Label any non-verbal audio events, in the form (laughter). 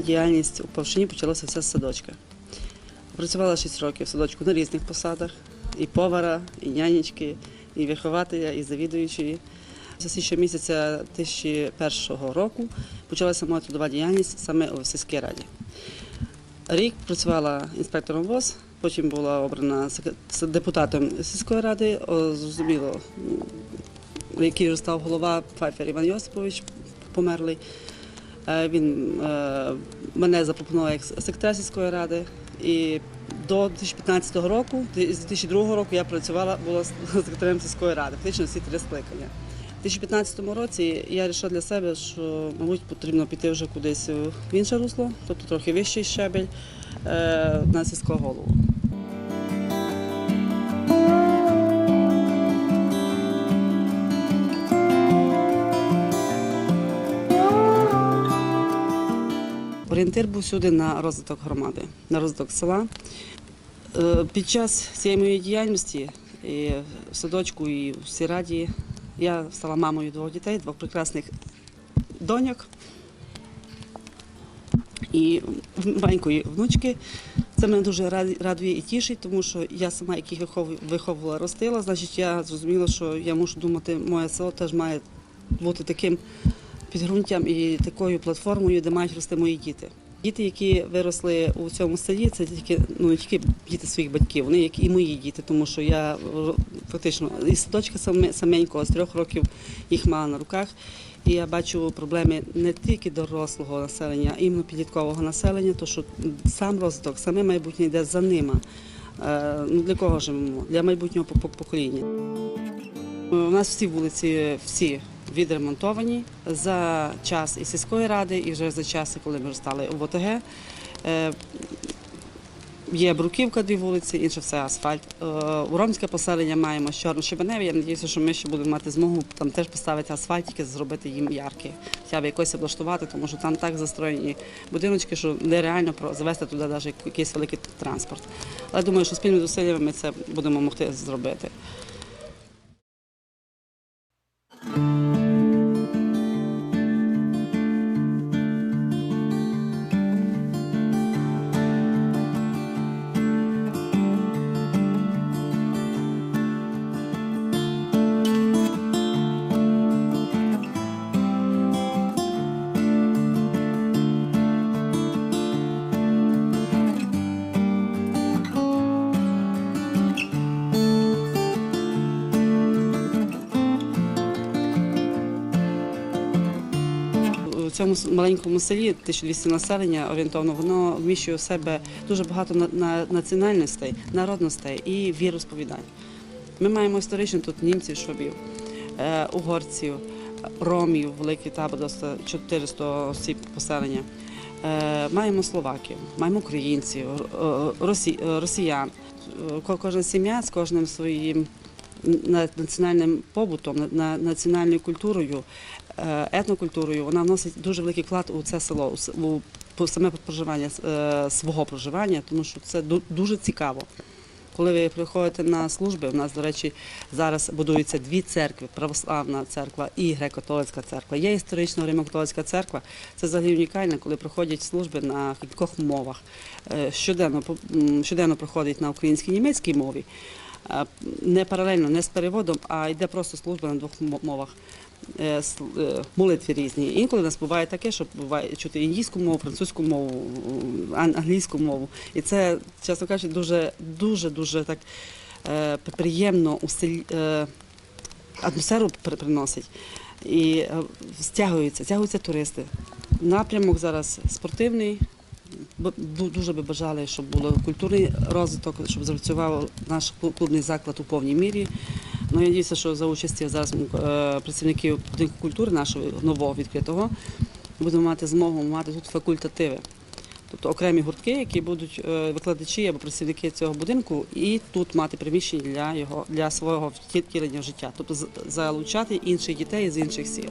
діяльність у Павшині почалося все з садочка. Працювала 6 років в садочку на різних посадах: і повара, і нянечки, і вихователя, і завідуючої. З січня місяця 2001 року почалася моя трудова діяльність саме у сільській раді. Рік працювала інспектором ВОЗ, потім була обрана депутатом сільської ради. Зрозуміло, який вже став голова Пфайфер Іван Йосипович, померлий. Е, Він е, мене запропонував як секретар сільської ради. І до 2015 року, з 2002 року я працювала, була (laughs) секретарем сільської ради, фактично всі три скликання. У 2015 році я вирішила для себе, що, мабуть, потрібно піти вже кудись в інше русло, тобто трохи вищий щебель е, на сільського голову. Орієнтир був сюди на розвиток громади, на розвиток села. Е, Під час цієї моєї діяльності і в садочку, і в сільраді я стала мамою двох дітей, двох прекрасних доньок і маленької внучки. Це мене дуже радує і тішить, тому що я сама, як їх виховувала, ростила, значить я зрозуміла, що я мушу думати, моє село теж має бути таким підґрунтям і такою платформою, де мають рости мої діти. Діти, які виросли у цьому селі, це тільки ну не тільки діти своїх батьків, вони як і мої діти, тому що я фактично із садочка саме саменького з трьох років їх мала на руках. І я бачу проблеми не тільки дорослого населення, а іменно підліткового населення, то що сам розвиток, саме майбутнє йде за ними. Е, Ну, для кого живемо? Для майбутнього по- по- покоління. У нас всі вулиці всі відремонтовані за час і сільської ради, і вже за час, коли ми стали в ОТГ. Е, Є бруківка дві вулиці, інше все асфальт. Е, У ромське поселення маємо чорно щебеневі. Я сподіваюся, що ми ще будемо мати змогу там теж поставити асфальтики, зробити їм яркі, хоча б якось облаштувати, тому що там так застроєні будиночки, що нереально завести туди навіть якийсь великий транспорт. Але думаю, що спільними зусиллями ми це будемо могти зробити. Цьому маленькому селі 1200 населення орієнтовно, воно вміщує в себе дуже багато на- на- національностей, народностей і віросповідань. Ми маємо історично тут німців, швабів, е, угорців, ромів, великий табор, досить 400 осіб поселення. Е, Маємо словаків, маємо українців, е, росі- росіян. Кожна сім'я з кожним своїм на- національним побутом, на- на- національною культурою, е, етнокультурою, вона вносить дуже великий вклад у це село, у саме проживання е, свого проживання, тому що це ду- дуже цікаво. Коли ви приходите на служби, у нас, до речі, зараз будуються дві церкви: православна церква і греко-католицька церква. Є історично Римо-католицька церква. Це взагалі унікально, коли проходять служби на кількох мовах. Е, Щоденно щоденно проходить на українській німецькій мові. Не паралельно, не з переводом, а йде просто служба на двох мовах. Е, е, Молитви різні. Інколи у нас буває таке, що буває чути індійську мову, французьку мову, англійську мову. І це, чесно кажучи, дуже дуже дуже так е, приємно у е, атмосферу приносить. І стягуються, стягуються туристи. Напрямок зараз спортивний. Дуже би бажали, щоб був культурний розвиток, щоб запрацював наш клубний заклад у повній мірі. Ну, я надіюся, що за участі зараз е, працівників будинку культури нашого нового відкритого будемо мати змогу мати тут факультативи. Тобто окремі гуртки, які будуть е, викладачі або працівники цього будинку, і тут мати приміщення для його для свого втілення життя, тобто залучати інших дітей з інших сіл.